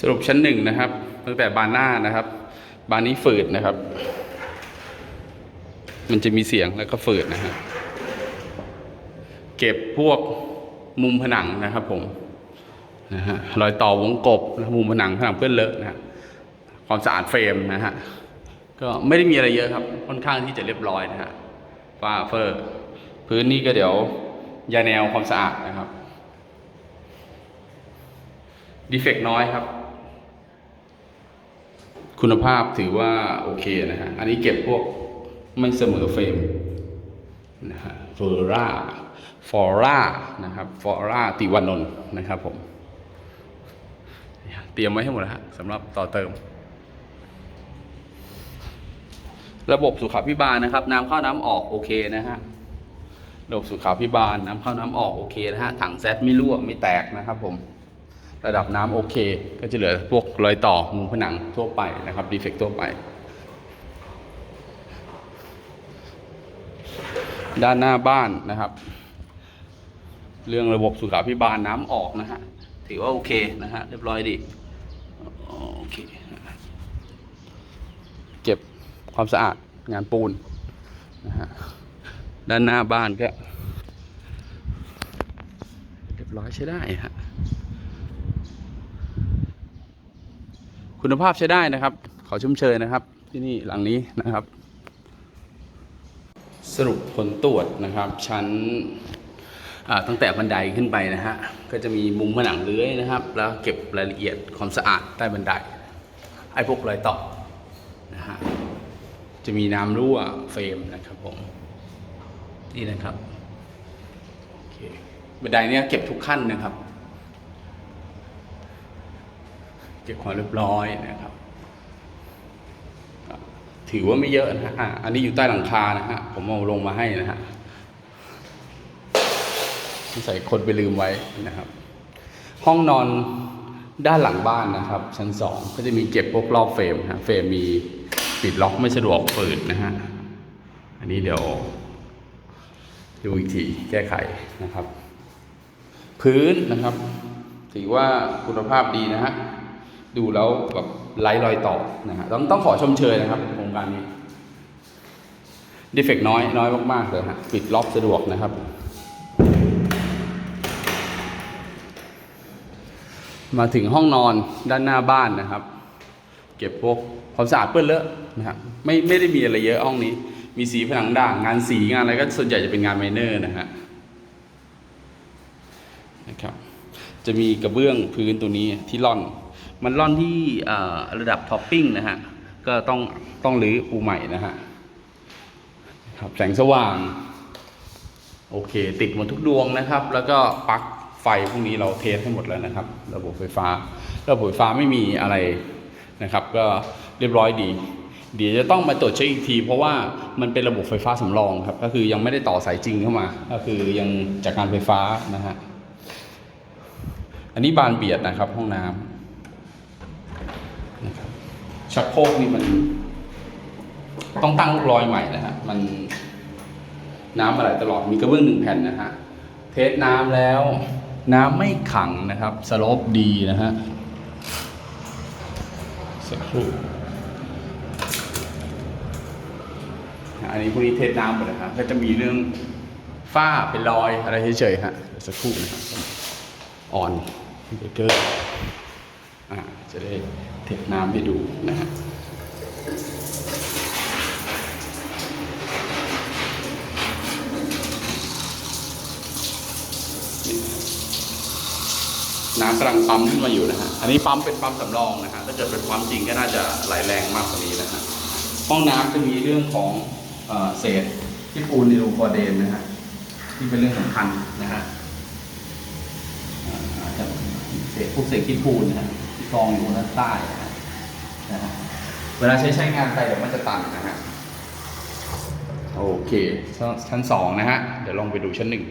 สรุปชั้นหนึ่งนะครับ ตั้งแต่บานหน้านะครับ บานนี้ฝืดนะครับ มันจะมีเสียงแล้วก็ฝืดนะฮะเก็บพวกมุมผนังนะครับผมนะฮะรอยต่อวงกบนะมุมผนังผนังเพื่อนเลอะนะฮะความสะอาดเฟรมนะฮะก็ไม่ได้มีอะไรเยอะครับ ค่อนข้างที่จะเรียบร้อยนะฮะฝ้าเฟอร์พื้นนี่ก็เดี๋ยวยาแนวความสะอาดนะครับดีเฟกน้อยครับ คุณภาพถือว่าโอเคนะฮะ อันนี้เก็บพวกไม่เสมอเฟรมนะฮะเฟอร์ราฟอร่านะครับ ฟอร่าติวานนท์นะครับผม เตรียมไว้ให้หมดแล้วฮะสำหรับต่อเติม ระบบสุขาพิบาลนะครับ น้ำเข้าน้ำออกโอเคนะฮะ ระบบสุขาพิบาลน้ำเข้าน้ำออกโอเคนะฮะ ถังแซดไม่รั่วไม่แตกนะครับผม ระดับน้ำโอเค ก็จะเหลือพวกรอยต่อมุมผนังทั่วไปนะครับดีเฟกต์ทั่วไป ด้านหน้าบ้านนะครับ เรื่องระบบสุขาพิบาลน้ำออกนะฮะถือว่าโอเคนะฮะเรียบร้อยดีโอเคเก็บความสะอาดงานปูนนะฮะด้านหน้าบ้านก็ เรียบร้อยใช้ได้ฮะ คุณภาพใช้ได้นะครับ ขอชมเชยนะครับ ที่นี่หลังนี้นะครับ สรุปผลตรวจนะครับ ชั้นตั้งแต่บันไดขึ้นไปนะฮะก็จะมีมุมผนังเลื้อยนะครับ แล้วเก็บรายละเอียดความสะอาดใต้บันได ไอ้พวกรอยต่อนะฮะจะมีน้ำรั่วเฟรมนะครับผมนี่นะครับบันไดเนี้ยเก็บทุกขั้นนะครับ เก็บความเรียบร้อยนะครับ ถือว่าไม่เยอะนะฮะอันนี้อยู่ใต้หลังคานะฮะผมเอาลงมาให้นะฮะใส่คนไปลืมไว้นะครับ ห้องนอนด้านหลังบ้านนะครับ ชั้นสองก็จะมีเก็บพวกรอบเฟรมนะเฟรมมีปิดล็อกไม่สะดวกเปิดนะฮะอันนี้เดี๋ยวดูอีกทีแก้ไขนะครับ พื้นนะครับ ถือว่าคุณภาพดีนะฮะ ดูแล้วแบบไร้รอยต่อนะฮะต้องต้องขอชมเชยนะครับโครงการนี้ดีเฟกน้อยน้อยมากๆเลยฮะปิดล็อกสะดวกนะครับมาถึงห้องนอนด้านหน้าบ้านนะครับ เก็บพวกความสะอาดเปื้อนเลอะนะครับไม่ไม่ได้มีอะไรเยอะห้องนี้ มีสีผนังด่างงานสีงานอะไรก็ส่วนใหญ่จะเป็นงานไมเนอร์นะฮะนะครับจะมีกระเบื้องพื้นตัวนี้ที่ร่อน มันร่อนที่ระดับท็อปปิ้งนะฮะ ก็ต้องต้องรื้อปูใหม่นะฮะครับแสงสว่าง โอเค ติดหมดทุกดวงนะครับ แล้วก็ปลั๊กไฟพวกนี้เราเทสให้หมดแล้วนะครับ ระบบไฟฟ้า ระบบไฟฟ้าไม่มีอะไรนะครับ ก็เรียบร้อยดี เดี๋ยวจะต้องมาตรวจเช็คอีกที เพราะว่ามันเป็นระบบไฟฟ้าสำรองครับ ก็คือยังไม่ได้ต่อสายจริงเข้ามา ก็คือยังจากการไฟฟ้านะฮะ อันนี้บานเบียดนะครับห้องน้ำ ชักโครกนี่มัน ต้องตั้งรอยใหม่นะฮะมันน้ำอะไรตลอดมีกระเบื้องหนึ่งแผ่นนะฮะเทสน้ำแล้ว น้ำไม่ขังนะครับสลปดีนะฮะสักครู่อันนี้พวกนี้เทสน้ำหมดนะครับก็จะมีเรื่องฝ้าเป็นรอยอะไรเฉยๆฮะสักครู่นะครับออนเบเกอร์ จะได้เทสน้ำให้ดูนะฮะน้ำกำลังปั๊มขึ้นมาอยู่นะฮะ อันนี้ปั๊มเป็นปั๊มสำรองนะฮะ ถ้าเกิดเป็นปั๊มจริงก็น่าจะไหลแรงมากกว่านี้นะฮะ ห้องน้ำจะมีเรื่องของเอเศษที่ปูนในรูฟอร์เดนนะฮะ ที่เป็นเรื่องสำคัญนะฮะอ่าอาจจะเศษพวกเศษขี้ปูนนะฮะ กองอยู่ด้านใต้นะฮะเวลาใช้ใช้งานไปเดี๋ยวมันจะตันนะฮะโอเคชั้นสองนะฮะ เดี๋ยวลองไปดูชั้นหนึ่ง